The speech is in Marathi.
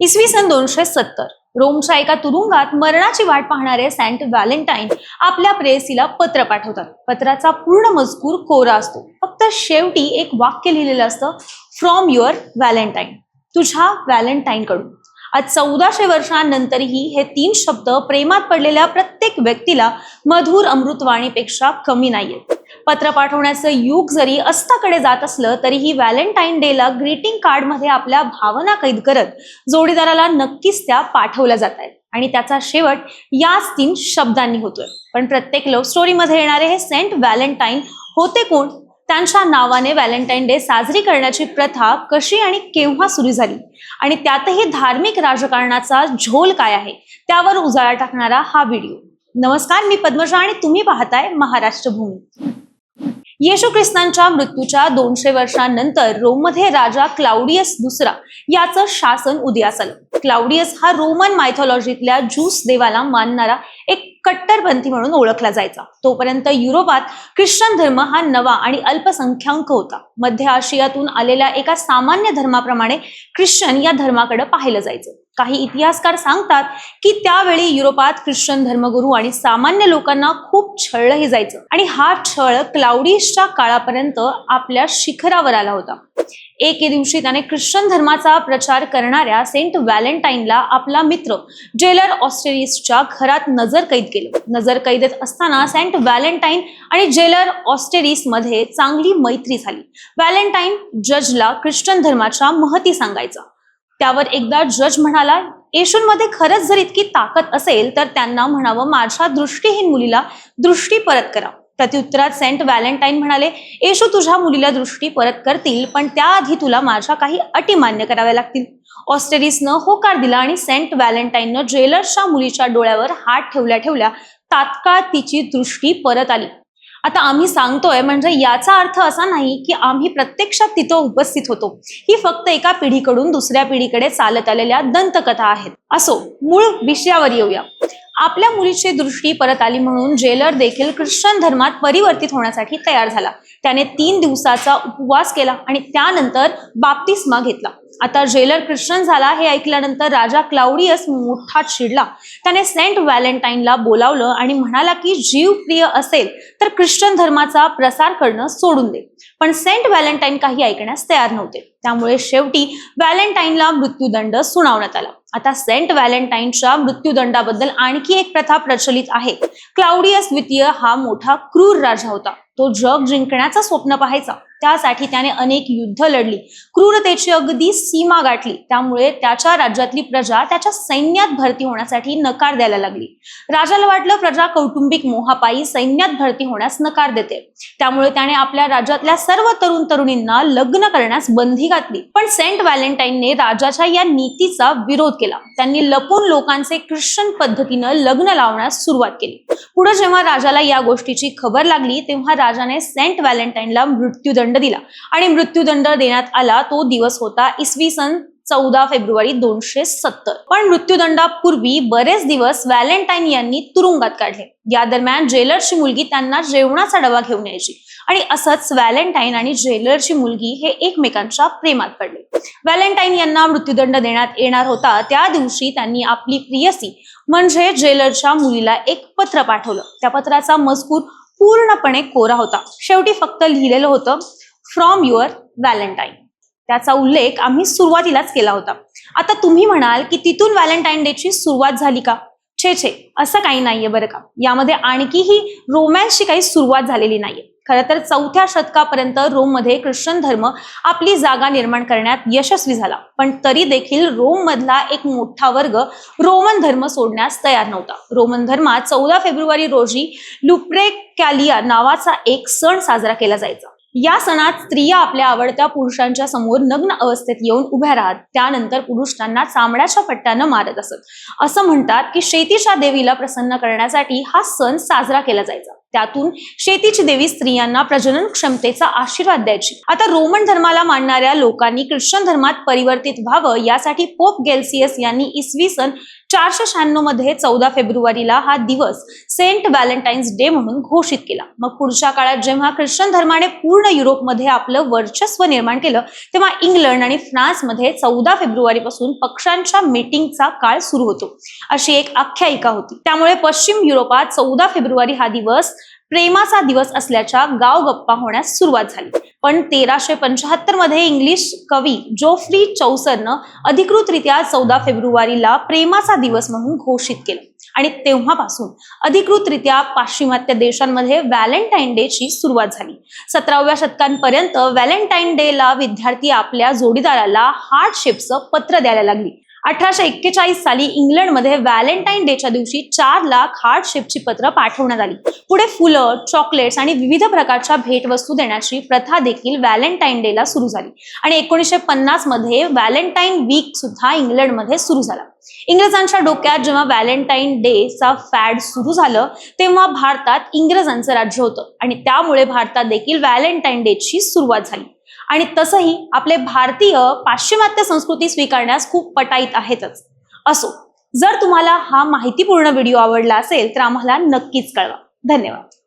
इसवी सन दोनशे सत्तर. रोमच्या एका तुरुंगात मरणाची वाट पाहणारे सेंट व्हॅलेंटाईन आपल्या प्रेयसीला पत्र पाठवतात. पत्राचा पूर्ण मजकूर कोरा असतो. फक्त शेवटी एक वाक्य लिहिलेलं असतं फ्रॉम युअर व्हॅलेंटाईन तुझ्या व्हॅलेंटाईन कडून आज चौदाशे वर्षांनंतरही हे तीन शब्द प्रेमात पडलेल्या प्रत्येक व्यक्तीला मधुर अमृतवाणीपेक्षा कमी नाहीयेत. पत्र पाठवण्याचं युग जरी अस्ताकडे जात असलं तरीही व्हॅलेंटाईन डेला ग्रीटिंग कार्डमध्ये आपल्या भावना कैद करत जोडीदाराला नक्कीच त्या पाठवल्या जात आहेत आणि त्याचा शेवट याच तीन शब्दांनी होतोय. पण प्रत्येक लव्ह स्टोरीमध्ये येणारे हे सेंट व्हॅलेंटाईन होते कोण? त्यांच्या नावाने व्हॅलेंटाईन डे साजरी करण्याची प्रथा कशी आणि केव्हा सुरू झाली? आणि त्यातही धार्मिक राजकारणाचा झोल काय आहे? त्यावर उजाळा टाकणारा हा व्हिडिओ. नमस्कार मी पद्मजा आणि तुम्ही पाहताय महाराष्ट्र भूमी येशू ख्रिस्तांच्या मृत्यूच्या दोनशे वर्षांनंतर रोममध्ये राजा क्लाउडियस दुसरा याचं शासन उदयास आलं क्लाउडियस हा रोमन मायथॉलॉजीतल्या ज्यूस देवाला मानणारा एक कट्टरपंथी म्हणून ओळखला जायचा. तोपर्यंत युरोपात ख्रिश्चन धर्म हा नवा आणि अल्पसंख्याक होता. मध्य आशियातून आलेल्या एका सामान्य धर्माप्रमाणे ख्रिश्चन या धर्माकडे पाहिलं जायचं. काही इतिहासकार सांगतात की त्यावेळी युरोपात ख्रिश्चन धर्मगुरू आणि सामान्य लोकांना खूप छळलंही जायचं. आणि हा छळ क्लाउडिसच्या काळापर्यंत आपल्या शिखरावर आला होता. एके दिवशी त्याने ख्रिश्चन धर्माचा प्रचार करणाऱ्या सेंट व्हॅलेंटाईनला आपला मित्र जेलर ऑस्टेरिसच्या घरात नजर कैद केलं. नजर कैदेत असताना सेंट व्हॅलेंटाईन आणि जेलर ऑस्टेरिसमध्ये चांगली मैत्री झाली. व्हॅलेंटाईन जजला ख्रिश्चन धर्माच्या महती सांगायचा. त्यावर एकदा जज म्हणाला येशूंमध्ये खरंच जर इतकी ताकद असेल तर त्यांना म्हणावं माझ्या दृष्टीहीन मुलीला दृष्टी परत करा. प्रत्युत्तरात सेंट व्हॅलेंटाईन म्हणाले येशू तुझ्या मुलीला दृष्टी परत करतील पण त्याआधी तुला माझ्या काही अटी मान्य कराव्या लागतील. ऑस्टेरिसनं होकार दिला आणि सेंट व्हॅलेंटाईननं ज्वेलर्सच्या मुलीच्या डोळ्यावर हात ठेवल्या ठेवल्या तात्काळ तिची दृष्टी परत आली. आता आम्ही सांगतोय म्हणजे याचा अर्थ असा नाही की आम्ही प्रत्यक्षात तिथं उपस्थित होतो. ही फक्त एका पिढीकडून दुसऱ्या पिढीकडे चालत आलेल्या दंतकथा आहेत. असो मूळ विषयावर येऊया. आपल्या मुलीची दृष्टी परत आली म्हणून जेलर देखील ख्रिश्चन धर्मात परिवर्तित होण्यासाठी तयार झाला. त्याने तीन दिवसाचा उपवास केला आणि त्यानंतर बाप्तिस्मा घेतला. आता जेलर क्रिश्चन झाला हे ऐकल्यानंतर राजा क्लाउडियस मोठा चिडला. त्याने सेंट व्हॅलेंटाईनला बोलावलं आणि म्हणाला की जीव प्रिय असेल तर ख्रिश्चन धर्माचा प्रसार करणं सोडून दे. पण सेंट व्हॅलेंटाईन काही ऐकण्यास तयार नव्हते. त्यामुळे शेवटी व्हॅलेंटाईनला मृत्यूदंड सुनावण्यात आला. आता सेंट व्हॅलेंटाईनच्या मृत्यूदंडाबद्दल आणखी एक प्रथा प्रचलित आहे. क्लाउडियस द्वितीय हा मोठा क्रूर राजा होता. तो जग जिंकण्याचं स्वप्न पाहायचा. त्यासाठी त्याने अनेक युद्ध लढली. क्रूरतेची अगदी सीमा गाठली. त्यामुळे त्याच्या राज्यातली प्रजा त्याच्या सैन्यात भरती होण्यासाठी नकार द्यायला लागली. राजाला वाटलं प्रजा कौटुंबिक मोहापायी सैन्यात भरती होण्यास नकार देते. त्यामुळे त्याने आपल्या राज्यातल्या सर्व तरुण तरुणींना लग्न करण्यास बंदी घातली. पण सेंट व्हॅलेंटाईनने राजाच्या या नीतीचा विरोध केला. त्यांनी लपून लोकांचे ख्रिश्चन पद्धतीनं लग्न लावण्यास सुरुवात केली. पुढे जेव्हा राजाला या गोष्टीची खबर लागली तेव्हा राजाने सेंट व्हॅलेंटाईनला मृत्यूदंड दिला. आणि मृत्यूदंड देण्यात आला तो दिवस होता इसवी सन चौदा फेब्रुवारी दोनशे सत्तर. पण मृत्यूदंडापूर्वी बरेच दिवस व्हॅलेंटाईन यांनी तुरुंगात काढले. या दरम्यान जेलरची मुलगी त्यांना जेवणाचा डबा घेऊन यायची. आणि असंच व्हॅलेंटाईन आणि जेलरची मुलगी हे एकमेकांच्या प्रेमात पडले. व्हॅलेंटाईन यांना मृत्यूदंड देण्यात येणार होता त्या दिवशी त्यांनी आपली प्रियसी म्हणजे जेलरच्या मुलीला एक पत्र पाठवलं. त्या पत्राचा मजकूर पूर्णपणे कोरा होता. शेवटी फक्त लिहिलेलं होतं फ्रॉम युअर व्हॅलेंटाईन त्याचा उल्लेख आम्ही सुरुवातीलाच केला होता. आता तुम्ही म्हणाल की तिथून व्हॅलेंटाईन डेची सुरुवात झाली का? छे छे असं काही नाहीये बरं का. यामध्ये आणखीही रोमॅन्सची काही सुरुवात झालेली नाहीये. खरं तर चौथ्या शतकापर्यंत रोममध्ये ख्रिश्चन धर्म आपली जागा निर्माण करण्यात यशस्वी झाला. पण तरी देखील रोम मधला एक मोठा वर्ग रोमन धर्म सोडण्यास तयार नव्हता. रोमन धर्मात चौदा फेब्रुवारी रोजी लुप्रेकॅलिया नावाचा एक सण साजरा केला जायचा. या सणात स्त्रिया आपल्या आवडत्या पुरुषांच्या समोर नग्न अवस्थेत येऊन उभ्या राहत त्यानंतर पुरुष त्यांना चामड्याच्या पट्ट्यानं मारत असत. असं म्हणतात की शेतीच्या देवीला प्रसन्न करण्यासाठी हा सण साजरा केला जायचा. त्यातून शेतीची देवी स्त्रियांना प्रजनन क्षमतेचा आशीर्वाद द्यायची. आता रोमन धर्माला मानणाऱ्या लोकांनी ख्रिश्चन धर्मात परिवर्तित व्हावं यासाठी पोप गेल्सियस यांनी इसवी सन चारशे शहाण्णवमध्ये चौदा फेब्रुवारीला हा दिवस सेंट व्हॅलेंटाईन्स डे म्हणून घोषित केला. मग पुढच्या काळात जेव्हा ख्रिश्चन धर्माने पूर्ण युरोपमध्ये आपलं वर्चस्व निर्माण केलं तेव्हा इंग्लंड आणि फ्रान्समध्ये चौदा फेब्रुवारी पासून पक्षांच्या मीटिंगचा काळ सुरू होतो. अशी एक आख्यायिका होती. त्यामुळे पश्चिम युरोपात चौदा फेब्रुवारी हा दिवस प्रेमाचा दिवस असल्याच्या गाव गप्पा होण्यास सुरुवात झाली. पण तेराशे पंचाहत्तरमध्ये इंग्लिश कवी जोफ्री चौसरनं अधिकृतरित्या चौदा फेब्रुवारीला प्रेमाचा दिवस म्हणून घोषित केलं. आणि तेव्हापासून अधिकृतरित्या पाश्चिमात्य देशांमध्ये व्हॅलेंटाईन डे ची सुरुवात झाली. सतराव्या शतकांपर्यंत व्हॅलेंटाईन डे ला विद्यार्थी आपल्या जोडीदाराला हार्टशिपचं पत्र द्यायला लागली. अठराशे एक्केचाळीस साली इंग्लंडमध्ये व्हॅलेंटाईन डेच्या दिवशी चार लाख हार्टशिपची पत्र पाठवण्यात आली. पुढे फुलं चॉकलेट्स आणि विविध प्रकारच्या भेटवस्तू देण्याची प्रथा देखील व्हॅलेंटाईन डेला सुरू झाली. आणि एकोणीसशे पन्नासमध्ये व्हॅलेंटाईन वीक सुद्धा इंग्लंडमध्ये सुरू झाला. इंग्रजांच्या डोक्यात जेव्हा व्हॅलेंटाईन डेचा फॅड सुरू झालं तेव्हा भारतात इंग्रजांचं राज्य होतं आणि त्यामुळे भारतात देखील व्हॅलेंटाईन डेची सुरुवात झाली. आणि तसंही आपले भारतीय पाश्चिमात्य संस्कृती स्वीकारण्यास खूप पटाईत आहेतच. असो जर तुम्हाला हा माहितीपूर्ण व्हिडिओ आवडला असेल तर आम्हाला नक्कीच कळवा. धन्यवाद.